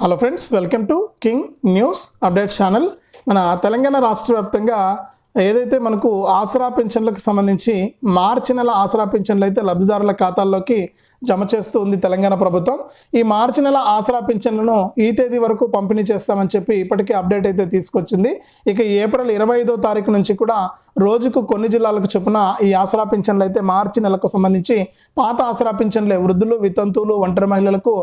Hello friends welcome to king news update channel మన తెలంగాణ రాష్ట్ర వ్యాప్తంగా ఏదైతే మనకు ఆసరా పెన్షన్లకు సంబంధించి మార్చి నెల ఆసరా పెన్షన్లు అయితే లబ్ధిదారుల ఖాతాల్లోకి జమ చేస్తూ ఉంది తెలంగాణ ప్రభుత్వం. ఈ మార్చి నెల ఆసరా పెన్షన్లను ఈ తేదీ వరకు పంపిణీ చేస్తామని చెప్పి ఇప్పటికే అప్డేట్ అయితే తీసుకొచ్చింది. ఇక ఏప్రిల్ ఇరవై ఐదో తారీఖు నుంచి కూడా రోజుకు కొన్ని జిల్లాలకు చొప్పున ఈ ఆసరా పెన్షన్లు అయితే మార్చి నెలకు సంబంధించి పాత ఆసరా పెన్షన్లే వృద్ధులు వితంతువులు ఒంటరి మహిళలకు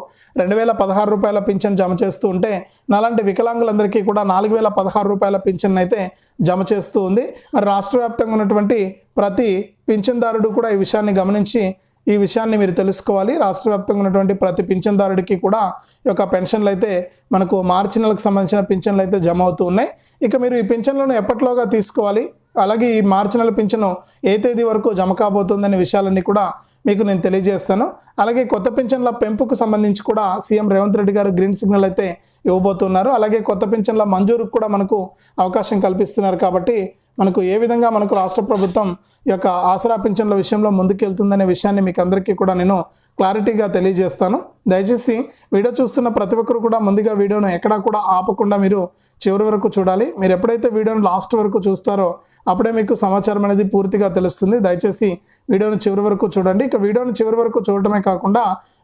రెండు వేల పదహారు రూపాయల పింఛన్ జమ చేస్తూ ఉంటే నాలాంటి వికలాంగులందరికీ కూడా నాలుగు వేల పదహారు రూపాయల పింఛన్ అయితే జమ చేస్తూ ఉంది. మరి రాష్ట్ర వ్యాప్తంగా ఉన్నటువంటి ప్రతి పింఛన్దారుడు కూడా ఈ విషయాన్ని గమనించి ఈ విషయాన్ని మీరు తెలుసుకోవాలి. రాష్ట్ర వ్యాప్తంగా ఉన్నటువంటి ప్రతి పింఛన్దారుడికి కూడా ఈ యొక్క పెన్షన్లు అయితే మనకు మార్చి నెలకు సంబంధించిన పింఛన్లు అయితే జమ అవుతూ ఉన్నాయి. ఇక మీరు ఈ పింఛన్లను ఎప్పటిలోగా తీసుకోవాలి? అలాగే ఈ మార్చి నెల పింఛను ఏ తేదీ వరకు జమ కాబోతుందనే విషయాలన్నీ కూడా మీకు నేను తెలియజేస్తాను. అలాగే కొత్త పింఛన్ల పెంపుకు సంబంధించి కూడా సీఎం రేవంత్ రెడ్డి గారు గ్రీన్ సిగ్నల్ అయితే ఇవ్వబోతున్నారు. అలాగే కొత్త పింఛన్ల మంజూరుకు కూడా మనకు అవకాశం కల్పిస్తున్నారు కాబట్టి మనకు ఏ విధంగా మనకు రాష్ట్ర ప్రభుత్వం యొక్క ఆసరా పింఛన్ల విషయంలో ముందుకెళ్తుందనే విషయాన్ని మీకు అందరికీ కూడా నేను క్లారిటీగా తెలియజేస్తాను. దయచేసి వీడియో చూస్తున్న ప్రతి ఒక్కరు కూడా ముందుగా వీడియోను ఎక్కడా కూడా ఆపకుండా మీరు చివరి వరకు చూడాలి. మీరు ఎప్పుడైతే వీడియోను లాస్ట్ వరకు చూస్తారో అప్పుడే మీకు సమాచారం అనేది పూర్తిగా తెలుస్తుంది. దయచేసి వీడియోను చివరి వరకు చూడండి. ఇక వీడియోను చివరి వరకు చూడటమే కాకుండా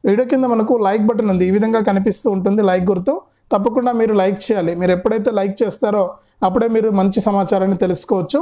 వీడియో కింద మనకు లైక్ బటన్ ఉంది. ఈ విధంగా కనిపిస్తూ ఉంటుంది లైక్ గుర్తు. తప్పకుండా మీరు లైక్ చేయాలి. మీరు ఎప్పుడైతే లైక్ చేస్తారో అప్పుడే మీరు మంచి సమాచారాన్ని తెలుసుకోవచ్చు.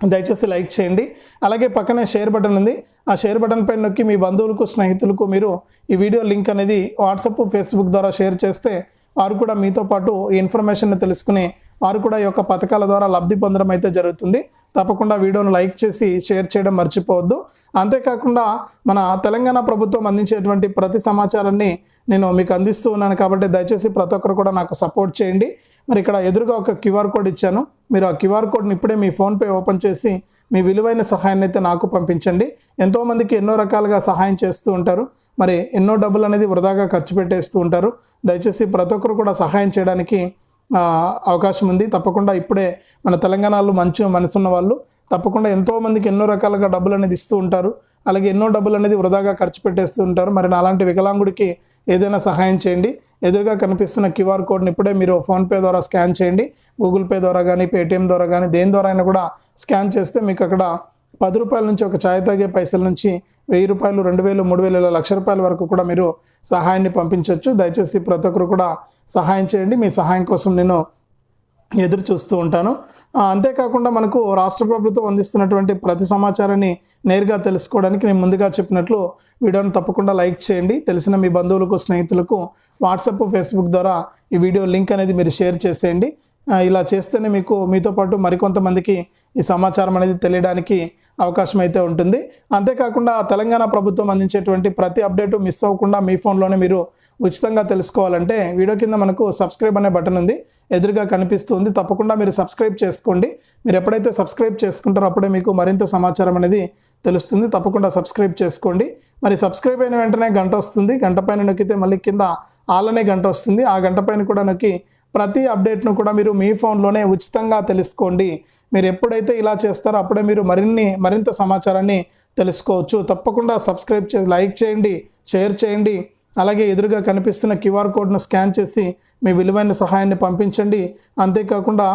దయచేసి లైక్ చేయండి. అలాగే పక్కనే షేర్ బటన్ ఉంది. ఆ షేర్ బటన్ పైన నొక్కి మీ బంధువులకు స్నేహితులకు మీరు ఈ వీడియో లింక్ అనేది వాట్సాప్ ఫేస్బుక్ ద్వారా షేర్ చేస్తే వారు కూడా మీతో పాటు ఈ ఇన్ఫర్మేషన్ తెలుసుకుని వారు కూడా ఈ యొక్క పథకాల ద్వారా లబ్ధి పొందడం అయితే జరుగుతుంది. తప్పకుండా వీడియోను లైక్ చేసి షేర్ చేయడం మర్చిపోవద్దు. అంతేకాకుండా మన తెలంగాణ ప్రభుత్వం అందించేటువంటి ప్రతి సమాచారాన్ని నేను మీకు అందిస్తూ ఉన్నాను కాబట్టి దయచేసి ప్రతి ఒక్కరు కూడా నాకు సపోర్ట్ చేయండి. మరి ఇక్కడ ఎదురుగా ఒక క్యూఆర్ కోడ్ ఇచ్చాను. మీరు ఆ క్యూఆర్ కోడ్ని ఇప్పుడే మీ ఫోన్పే ఓపెన్ చేసి మీ విలువైన సహాయాన్ని అయితే నాకు పంపించండి. ఎంతోమందికి ఎన్నో రకాలుగా సహాయం చేస్తూ ఉంటారు. మరి ఎన్నో డబ్బులు అనేది వృధాగా ఖర్చు పెట్టేస్తూ ఉంటారు. దయచేసి ప్రతి ఒక్కరు కూడా సహాయం చేయడానికి అవకాశం ఉంది. తప్పకుండా ఇప్పుడే మన తెలంగాణలో మంచి మనసున్న వాళ్ళు తప్పకుండా ఎంతోమందికి ఎన్నో రకాలుగా డబ్బులు అనేది ఇస్తూ ఉంటారు. అలాగే ఎన్నో డబ్బులు అనేది వృధాగా ఖర్చు పెట్టేస్తూ ఉంటారు. మరి నాలాంటి వికలాంగుడికి ఏదైనా సహాయం చేయండి. ఎదురుగా కనిపిస్తున్న క్యూఆర్ కోడ్ని ఇప్పుడే మీరు ఫోన్పే ద్వారా స్కాన్ చేయండి. గూగుల్ పే ద్వారా కానీ పేటిఎం ద్వారా కానీ దేని ద్వారా అయినా కూడా స్కాన్ చేస్తే మీకు అక్కడ పది రూపాయల నుంచి ఒక ఛాయ్ తాగే పైసల నుంచి వెయ్యి రూపాయలు రెండు వేలు మూడు వేలు ఇలా లక్ష రూపాయల వరకు కూడా మీరు సహాయాన్ని పంపించవచ్చు దయచేసి ప్రతి ఒక్కరు కూడా సహాయం చేయండి. మీ సహాయం కోసం నేను ఎదురు చూస్తూ ఉంటాను. అంతేకాకుండా మనకు రాష్ట్ర ప్రభుత్వం అందిస్తున్నటువంటి ప్రతి సమాచారాన్ని నేరుగా తెలుసుకోవడానికి నేను ముందుగా చెప్పినట్లు వీడియోను తప్పకుండా లైక్ చేయండి. తెలిసిన మీ బంధువులకు స్నేహితులకు వాట్సాప్ ఫేస్బుక్ ద్వారా ఈ వీడియో లింక్ అనేది మీరు షేర్ చేసేయండి. ఇలా చేస్తేనే మీకు మీతో పాటు మరికొంతమందికి ఈ సమాచారం అనేది తెలియడానికి అవకాశం అయితే ఉంటుంది. అంతేకాకుండా తెలంగాణ ప్రభుత్వం అందించేటువంటి ప్రతి అప్డేటు మిస్ అవ్వకుండా మీ ఫోన్లోనే మీరు ఉచితంగా తెలుసుకోవాలంటే వీడియో కింద మనకు సబ్స్క్రైబ్ అనే బటన్ ఉంది. ఎదురుగా కనిపిస్తుంది. తప్పకుండా మీరు సబ్స్క్రైబ్ చేసుకోండి. మీరు ఎప్పుడైతే సబ్స్క్రైబ్ చేసుకుంటారో అప్పుడే మీకు మరింత సమాచారం అనేది తెలుస్తుంది. తప్పకుండా సబ్స్క్రైబ్ చేసుకోండి. మరి సబ్స్క్రైబ్ అయిన వెంటనే గంట వస్తుంది. గంట పైన నొక్కితే మళ్ళీ కింద ఆలనే గంట వస్తుంది. ఆ గంట పైన కూడా నొక్కి ప్రతి అప్డేట్ను కూడా మీరు మీ ఫోన్లోనే ఉచితంగా తెలుసుకోండి. మీరు ఎప్పుడైతే ఇలా చేస్తారో అప్పుడే మీరు మరిన్ని మరింత సమాచారాన్ని తెలుసుకోవచ్చు. తప్పకుండా సబ్స్క్రైబ్ చేసి లైక్ చేయండి షేర్ చేయండి. అలాగే ఎదురుగా కనిపిస్తున్న క్యూఆర్ కోడ్ను స్కాన్ చేసి మీ విలువైన సహాయాన్ని పంపించండి. అంతేకాకుండా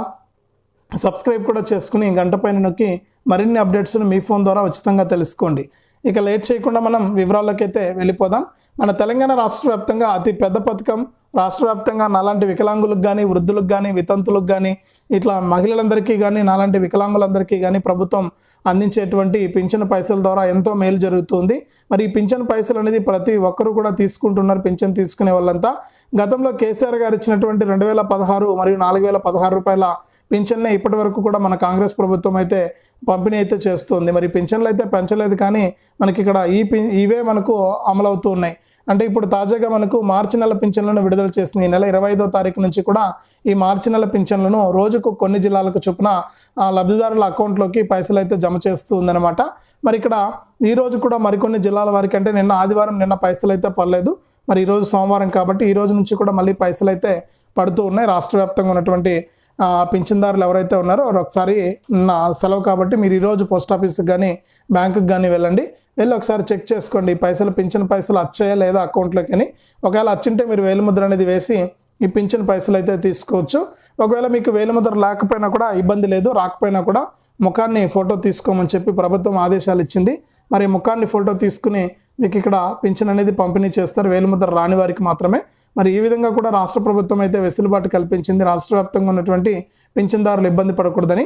సబ్స్క్రైబ్ కూడా చేసుకుని గంట పైన నొక్కి మరిన్ని అప్డేట్స్ను మీ ఫోన్ ద్వారా ఉచితంగా తెలుసుకోండి. ఇక లేట్ చేయకుండా మనం వివరాల్లోకైతే వెళ్ళిపోదాం. మన తెలంగాణ రాష్ట్ర వ్యాప్తంగా అతి పెద్ద పథకం రాష్ట్ర వ్యాప్తంగా నాలాంటి వికలాంగులకు కానీ వృద్ధులకు కానీ వితంతులకు కానీ ఇట్లా మహిళలందరికీ కానీ నాలాంటి వికలాంగులందరికీ కానీ ప్రభుత్వం అందించేటువంటి పింఛన్ పైసల ద్వారా ఎంతో మేలు జరుగుతుంది. మరి ఈ పింఛన్ పైసలు అనేది ప్రతి ఒక్కరు కూడా తీసుకుంటున్నారు పింఛన్ తీసుకునే వాళ్ళంతా. గతంలో కేసీఆర్ గారు ఇచ్చినటువంటి రెండు వేల పదహారు మరియు నాలుగు వేల పదహారు రూపాయల పింఛన్నే ఇప్పటి వరకు కూడా మన కాంగ్రెస్ ప్రభుత్వం అయితే పంపిణీ అయితే చేస్తుంది. మరి పింఛన్లు అయితే పెంచలేదు కానీ మనకి ఇక్కడ ఈ ఇవే మనకు అమలవుతూ ఉన్నాయి. అంటే ఇప్పుడు తాజాగా మనకు మార్చి నెల పింఛన్లను విడుదల చేసింది. ఈ నెల ఇరవై ఐదో తారీఖు నుంచి కూడా ఈ మార్చి నెల పింఛన్లను రోజుకు కొన్ని జిల్లాలకు చొప్పున ఆ, లబ్ధిదారుల అకౌంట్లోకి పైసలు అయితే జమ చేస్తూ మరి ఇక్కడ ఈ రోజు కూడా మరికొన్ని జిల్లాల వారికి అంటే నిన్న ఆదివారం నిన్న పైసలు అయితే పడలేదు. మరి ఈరోజు సోమవారం కాబట్టి ఈ రోజు నుంచి కూడా మళ్ళీ పైసలు అయితే పడుతూ ఉన్నాయి. రాష్ట్ర వ్యాప్తంగా ఉన్నటువంటి పింఛన్దారులు ఎవరైతే ఉన్నారో వారు ఒకసారి నా సెలవు కాబట్టి మీరు ఈరోజు పోస్ట్ ఆఫీస్కి కానీ బ్యాంకుకి కానీ వెళ్ళండి. వెళ్ళి ఒకసారి చెక్ చేసుకోండి. పైసలు పింఛన్ పైసలు వచ్చాయా లేదా అకౌంట్లోకి అని. ఒకవేళ వచ్చింటే మీరు వేలిముద్ర అనేది వేసి ఈ పింఛన్ పైసలు అయితే తీసుకోవచ్చు. ఒకవేళ మీకు వేలిముద్ర లేకపోయినా కూడా ఇబ్బంది లేదు. రాకపోయినా కూడా ముఖాన్ని ఫోటో తీసుకోమని చెప్పి ప్రభుత్వం ఆదేశాలు ఇచ్చింది. మరి ముఖాన్ని ఫోటో తీసుకుని మీకు ఇక్కడ పింఛన్ అనేది పంపిణీ చేస్తారు. వేలిముద్ర రాని వారికి మాత్రమే. మరి ఈ విధంగా కూడా రాష్ట్ర ప్రభుత్వం అయితే వెసులుబాటు కల్పించింది. రాష్ట్ర వ్యాప్తంగా ఉన్నటువంటి పింఛన్దారులు ఇబ్బంది పడకూడదని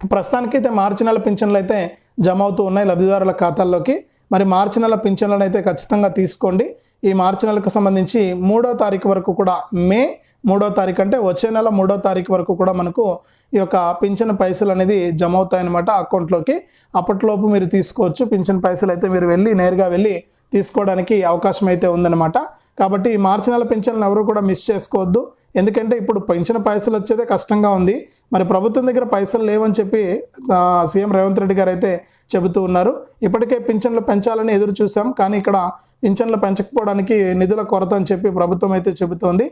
ప్రస్తుతానికైతే మార్చి నెల పింఛన్లు అయితే జమ అవుతూ ఉన్నాయి లబ్ధిదారుల ఖాతాల్లోకి. మరి మార్చి నెల పింఛన్లను అయితే ఖచ్చితంగా తీసుకోండి. ఈ మార్చి నెలకు సంబంధించి మూడో తారీఖు వరకు కూడా మే మూడో తారీఖు అంటే వచ్చే నెల మూడో తారీఖు వరకు కూడా మనకు ఈ యొక్క పింఛన్ పైసలు అనేది జమ అవుతాయన్నమాట అకౌంట్లోకి. అప్పట్లోపు మీరు తీసుకోవచ్చు. పింఛన్ పైసలు అయితే మీరు వెళ్ళి నేరుగా వెళ్ళి తీసుకోవడానికి అవకాశం అయితే ఉందన్నమాట. కాబట్టి ఈ మార్చి నెల పెన్షన్లు ఎవరు కూడా మిస్ చేసుకోవద్దు. ఎందుకంటే ఇప్పుడు పెన్షన్ పైసలు వచ్చేదే కష్టంగా ఉంది. మరి ప్రభుత్వం దగ్గర పైసలు లేవని చెప్పి సీఎం రేవంత్ రెడ్డి గారు అయితే చెబుతూ ఉన్నారు. ఇప్పటికే పింఛన్లు పెంచాలని ఎదురు చూసాం. కానీ ఇక్కడ పింఛన్లు పెంచకపోవడానికి నిధుల కొరత అని చెప్పి ప్రభుత్వం అయితే చెబుతోంది.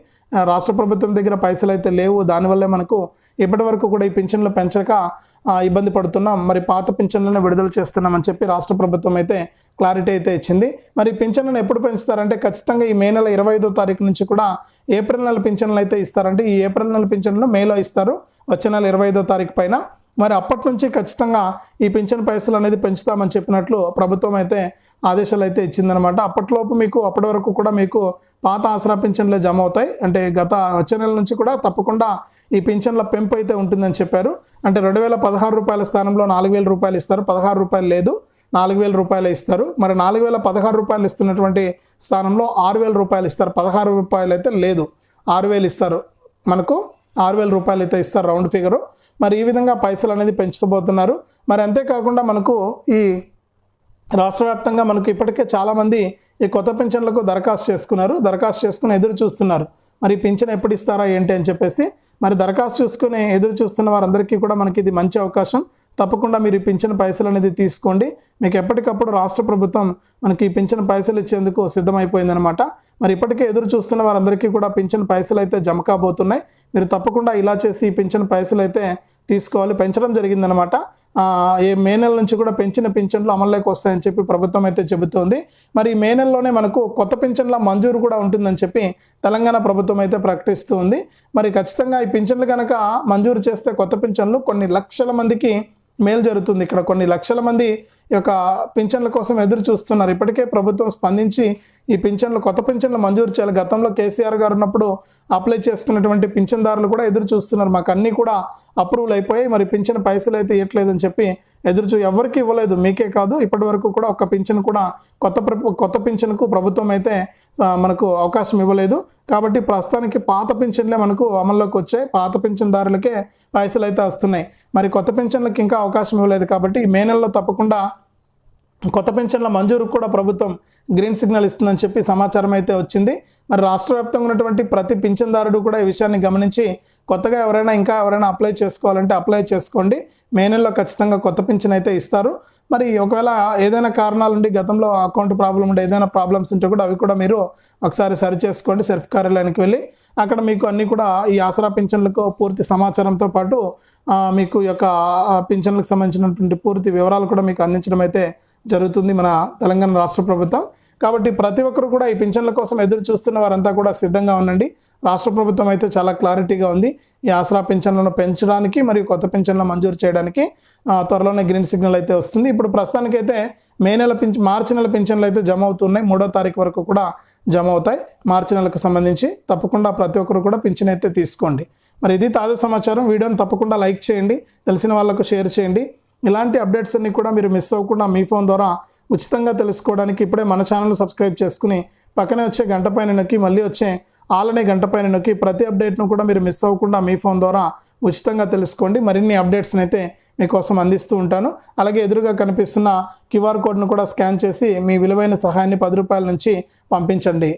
రాష్ట్ర ప్రభుత్వం దగ్గర పైసలు అయితే లేవు. దానివల్లే మనకు ఇప్పటి వరకు కూడా ఈ పింఛన్లు పెంచక ఇబ్బంది పడుతున్నాం మరి పాత పింఛన్లను విడుదల చేస్తున్నామని చెప్పి రాష్ట్ర ప్రభుత్వం అయితే క్లారిటీ అయితే ఇచ్చింది. మరి పింఛన్లను ఎప్పుడు పెంచుతారంటే ఖచ్చితంగా ఈ మే నెల ఇరవై ఐదో తారీఖు నుంచి కూడా ఏప్రిల్ నెల పింఛన్లు అయితే ఇస్తారంటే ఈ ఏప్రిల్ నెల పింఛన్లు మేలో ఇస్తారు. వచ్చే నెల ఇరవై ఐదో తారీఖు పైన మరి అప్పటి నుంచి ఖచ్చితంగా ఈ పింఛన్ పైసలు అనేది పెంచుతామని చెప్పినట్లు ప్రభుత్వం అయితే ఆదేశాలు అయితే ఇచ్చిందనమాట అప్పట్లోపు మీకు అప్పటి వరకు కూడా మీకు పాత ఆసరా పింఛన్లే జమ అవుతాయి. అంటే గత వచ్చే నెల నుంచి కూడా తప్పకుండా ఈ పింఛన్ల పెంపు అయితే ఉంటుందని చెప్పారు. అంటే రెండు వేల పదహారు రూపాయల స్థానంలో నాలుగు వేల రూపాయలు ఇస్తారు. పదహారు రూపాయలు లేదు నాలుగు వేల రూపాయలు ఇస్తారు. మరి నాలుగు వేల పదహారు రూపాయలు ఇస్తున్నటువంటి స్థానంలో ఆరు వేల రూపాయలు ఇస్తారు. పదహారు రూపాయలు అయితే లేదు ఆరు వేలు ఇస్తారు మనకు. ఆరు వేల రూపాయలు అయితే ఇస్తారు రౌండ్ ఫిగరు. మరి ఈ విధంగా పైసలు అనేది పెంచుతూ మరి అంతేకాకుండా మనకు ఈ రాష్ట్ర వ్యాప్తంగా మనకు ఇప్పటికే చాలామంది ఈ కొత్త పింఛన్లకు దరఖాస్తు చేసుకున్నారు. దరఖాస్తు చేసుకుని ఎదురు చూస్తున్నారు. మరి పింఛన్ ఎప్పుడు ఇస్తారా ఏంటి అని చెప్పేసి మరి దరఖాస్తు చూసుకుని ఎదురు చూస్తున్న వారందరికీ కూడా మనకి ఇది మంచి అవకాశం. తప్పకుండా మీరు పింఛన్ పైసలు అనేది తీసుకోండి. మీకు ఎప్పటికప్పుడు రాష్ట్ర ప్రభుత్వం మనకి ఈ పింఛన్ పైసలు ఇచ్చేందుకు సిద్ధమైపోయిందనమాట మరి ఇప్పటికే ఎదురు చూస్తున్న వారందరికీ కూడా పింఛన్ పైసలు అయితే జమ కాబోతున్నాయి. మీరు తప్పకుండా ఇలా చేసి పింఛన్ పైసలు అయితే తీసుకోవాలి. పెంచడం జరిగిందనమాట ఏ మే నెల నుంచి కూడా పెంచిన పింఛన్లు అమల్లోకి వస్తాయని చెప్పి ప్రభుత్వం అయితే చెబుతోంది. మరి ఈ మే నెలలోనే మనకు కొత్త పింఛన్ల మంజూరు కూడా ఉంటుందని చెప్పి తెలంగాణ ప్రభుత్వం అయితే ప్రకటిస్తూ ఉంది మరి ఖచ్చితంగా ఈ పింఛన్లు కనుక మంజూరు చేస్తే కొత్త పింఛన్లు కొన్ని లక్షల మందికి మేలు జరుగుతుంది. ఇక్కడ కొన్ని లక్షల మంది యొక్క పింఛన్ల కోసం ఎదురు చూస్తున్నారు. ఇప్పటికే ప్రభుత్వం స్పందించి ఈ పింఛన్లు కొత్త పింఛన్లు మంజూరు చేయాలి. గతంలో కేసీఆర్ గారు ఉన్నప్పుడు అప్లై చేసుకున్నటువంటి పింఛన్దారులు కూడా ఎదురు చూస్తున్నారు. మాకు అన్నీ కూడా అప్రూవల్ అయిపోయాయి. మరి పింఛన్ పైసలు అయితే ఇవ్వట్లేదని చెప్పి ఎదురు చూ ఎవరికి ఇవ్వలేదు. మీకే కాదు ఇప్పటి వరకు కూడా ఒక పింఛన్ కూడా కొత్త ప్ర- కొత్త పింఛన్కు ప్రభుత్వం అయితే మనకు అవకాశం ఇవ్వలేదు. కాబట్టి ప్రస్తుతానికి పాత పింఛన్లే మనకు అమల్లోకి వచ్చాయి. పాత పింఛన్దారులకే పైసలు అయితే వస్తున్నాయి. మరి కొత్త పింఛన్లకు ఇంకా అవకాశం ఇవ్వలేదు కాబట్టి మే నెలలో తప్పకుండా కొత్త పెన్షన్ల మంజూరుకు కూడా ప్రభుత్వం గ్రీన్ సిగ్నల్ ఇస్తుందని చెప్పి సమాచారం అయితే వచ్చింది. మరి రాష్ట్ర వ్యాప్తంగా ఉన్నటువంటి ప్రతి పింఛన్దారుడు కూడా ఈ విషయాన్ని గమనించి కొత్తగా ఎవరైనా ఇంకా ఎవరైనా అప్లై చేసుకోవాలంటే అప్లై చేసుకోండి. మే నెలలో ఖచ్చితంగా కొత్త పింఛన్ అయితే ఇస్తారు. మరి ఒకవేళ ఏదైనా కారణాలు ఉండి గతంలో అకౌంట్ ప్రాబ్లం ఉండే ఏదైనా ప్రాబ్లమ్స్ ఉంటే కూడా అవి కూడా మీరు ఒకసారి సరి చేసుకోండి. సెల్ఫ్ కార్యాలయానికి వెళ్ళి అక్కడ మీకు అన్నీ కూడా ఈ ఆసరా పింఛన్లకు పూర్తి సమాచారంతో పాటు మీకు యొక్క పింఛన్లకు సంబంధించినటువంటి పూర్తి వివరాలు కూడా మీకు అందించడం అయితే జరుగుతుంది మన తెలంగాణ రాష్ట్ర ప్రభుత్వం. కాబట్టి ప్రతి ఒక్కరు కూడా ఈ పింఛన్ల కోసం ఎదురు చూస్తున్న వారంతా కూడా సిద్ధంగా ఉండండి. రాష్ట్ర ప్రభుత్వం అయితే చాలా క్లారిటీగా ఉంది. ఈ ఆసరా పింఛన్లను పెంచడానికి మరియు కొత్త పింఛన్లను మంజూరు చేయడానికి త్వరలోనే గ్రీన్ సిగ్నల్ అయితే వస్తుంది. ఇప్పుడు ప్రస్తుతానికైతే మే నెల పింఛ మార్చి నెల పింఛన్లు అయితే జమ అవుతున్నాయి. మూడో తారీఖు వరకు కూడా జమ అవుతాయి. మార్చి నెలకు సంబంధించి తప్పకుండా ప్రతి ఒక్కరు కూడా పింఛన్ అయితే తీసుకోండి. మరి ఇది తాజా సమాచారం. వీడియోని తప్పకుండా లైక్ చేయండి. తెలిసిన వాళ్ళకు షేర్ చేయండి. ఇలాంటి అప్డేట్స్ అన్ని కూడా మీరు మిస్ అవ్వకుండా మీ ఫోన్ ద్వారా ఉచితంగా తెలుసుకోవడానికి ఇప్పుడే మన ఛానల్ సబ్స్క్రైబ్ చేసుకుని పక్కనే వచ్చే గంట పైన నొక్కి మళ్ళీ వచ్చే ఆలనే గంట పైన నొక్కి ప్రతి అప్డేట్ను కూడా మీరు మిస్ అవ్వకుండా మీ ఫోన్ ద్వారా ఉచితంగా తెలుసుకోండి. మరిన్ని అప్డేట్స్ని అయితే మీకోసం అందిస్తూ ఉంటాను. అలాగే ఎదురుగా కనిపిస్తున్న క్యూఆర్ కోడ్ను కూడా స్కాన్ చేసి మీ విలువైన సహాయాన్ని పది రూపాయల నుంచి పంపించండి.